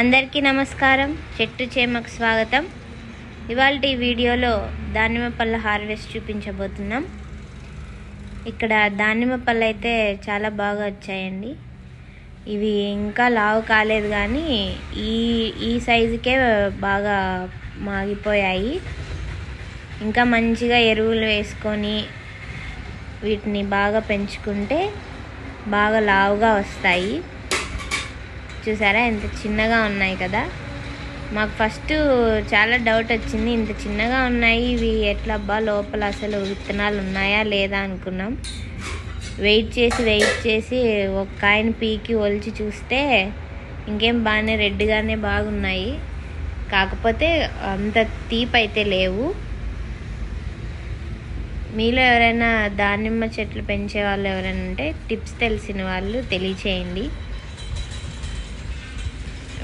అందరికీ నమస్కారం. చెట్టు చేమకు స్వాగతం. ఇవాళ ఈ వీడియోలో దానిమ్మ పళ్ళ హార్వెస్ట్ చూపించబోతున్నాం. ఇక్కడ దానిమ్మ పళ్ళు అయితే చాలా బాగా వచ్చాయండి. ఇవి ఇంకా లావు కాలేదు కానీ ఈ ఈ సైజుకే బాగా మాగిపోయాయి. ఇంకా మంచిగా ఎరువులు వేసుకొని వీటిని బాగా పెంచుకుంటే బాగా లావుగా వస్తాయి. చూసారా? ఎంత చిన్నగా ఉన్నాయి కదా. మాకు ఫస్ట్ చాలా డౌట్ వచ్చింది ఇంత చిన్నగా ఉన్నాయి ఇవి ఎట్లబ్బా లోపల అసలు విత్తనాలు ఉన్నాయా లేదా అనుకున్నాం. వెయిట్ చేసి వెయిట్ చేసి ఒక కాయని పీకి ఒలిచి చూస్తే ఇంకేం బాగానే రెడ్గానే బాగున్నాయి. కాకపోతే అంత తీపి అయితే లేవు. మీలో ఎవరైనా దానిమ్మ చెట్లు పెంచే వాళ్ళు ఎవరైనా ఉంటే టిప్స్ తెలిసిన వాళ్ళు తెలియచేయండి.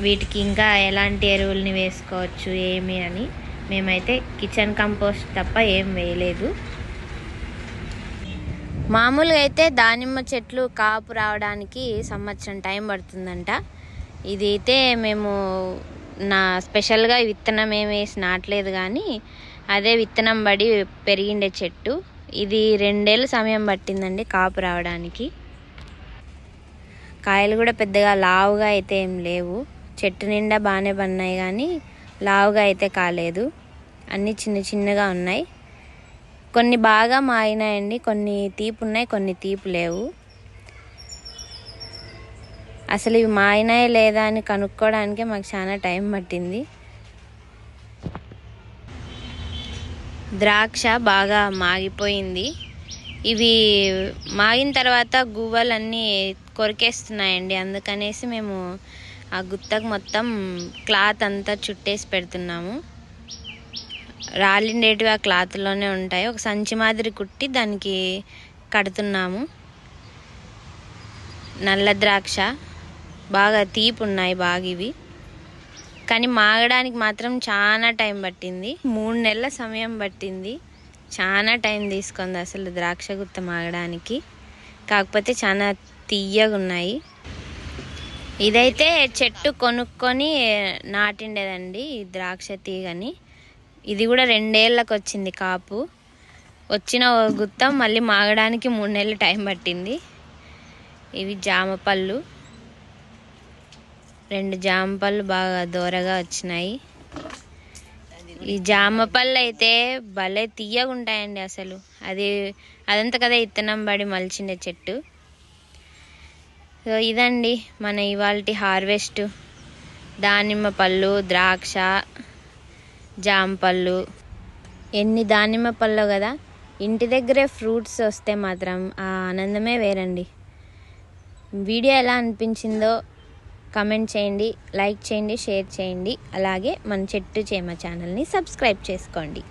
వీటికి ఇంకా ఎలాంటి ఎరువుల్ని వేసుకోవచ్చు ఏమి అని మేమైతే కిచెన్ కంపోస్ట్ తప్ప ఏం వేయలేదు. మామూలుగా అయితే దానిమ్మ చెట్లు కాపు రావడానికి సంవత్సరం టైం పడుతుందంట. ఇది అయితే మేము నా స్పెషల్గా విత్తనం ఏం వేసి నాటలేదు కానీ అదే విత్తనం పడి పెరిగిండే చెట్టు. ఇది రెండేళ్ళు సమయం పట్టిందండి కాపు రావడానికి. కాయలు కూడా పెద్దగా లావుగా అయితే ఏం లేవు. చెట్టు నిండా బాగానే పన్నాయి కానీ లావుగా అయితే కాలేదు. అన్నీ చిన్న చిన్నగా ఉన్నాయి. కొన్ని బాగా మాయినాయండి కొన్ని తీపు ఉన్నాయి కొన్ని తీపు లేవు. అసలు ఇవి మాయినాయా లేదా అని కనుక్కోవడానికే మాకు చాలా టైం పట్టింది. ద్రాక్ష బాగా మాగిపోయింది. ఇవి మాగిన తర్వాత గువ్వలన్నీ కొరికేస్తున్నాయండి. అందుకనేసి మేము ఆ గుత్తకు మొత్తం క్లాత్ అంతా చుట్టేసి పెడుతున్నాము. రాలిండేటివి ఆ క్లాత్లోనే ఉంటాయి. ఒక సంచి మాదిరి కుట్టి దానికి కడుతున్నాము. నల్ల ద్రాక్ష. బాగా తీపి ఉన్నాయి బాగా ఇవి. కానీ మాగడానికి మాత్రం చాలా టైం పట్టింది. మూడు నెలల సమయం పట్టింది. చాలా టైం తీసుకుంది అసలు ద్రాక్ష గుత్త మాగడానికి. కాకపోతే చాలా తీయగా ఉన్నాయి ఇదైతే చెట్టు కొనుక్కొని నాటిండేదండి ఈ ద్రాక్ష తీగని. ఇది కూడా రెండేళ్ళకి వచ్చింది కాపు. వచ్చిన ఓ మళ్ళీ మాగడానికి మూడు నెలలు టైం పట్టింది. ఇవి జామ పళ్ళు. రెండు జామ పళ్ళు బాగా దూరగా వచ్చినాయి. ఈ జామ పళ్ళు అయితే భలే తీయగా ఉంటాయండి అసలు. అది అదంతా కదా ఇత్తనం పడి మలిచిండే చెట్టు. సో ఇదండి మన ఇవాళ హార్వెస్ట్. దానిమ్మ పళ్ళు ద్రాక్ష జాంపళ్ళు ఎన్ని దానిమ్మ పళ్ళు కదా ఇంటి దగ్గరే ఫ్రూట్స్ వస్తే మాత్రం ఆ ఆనందమే వేరండి. వీడియో ఎలా అనిపించిందో కమెంట్ చేయండి లైక్ చేయండి షేర్ చేయండి. అలాగే మన చెట్టు చేమ ఛానల్ని సబ్స్క్రైబ్ చేసుకోండి.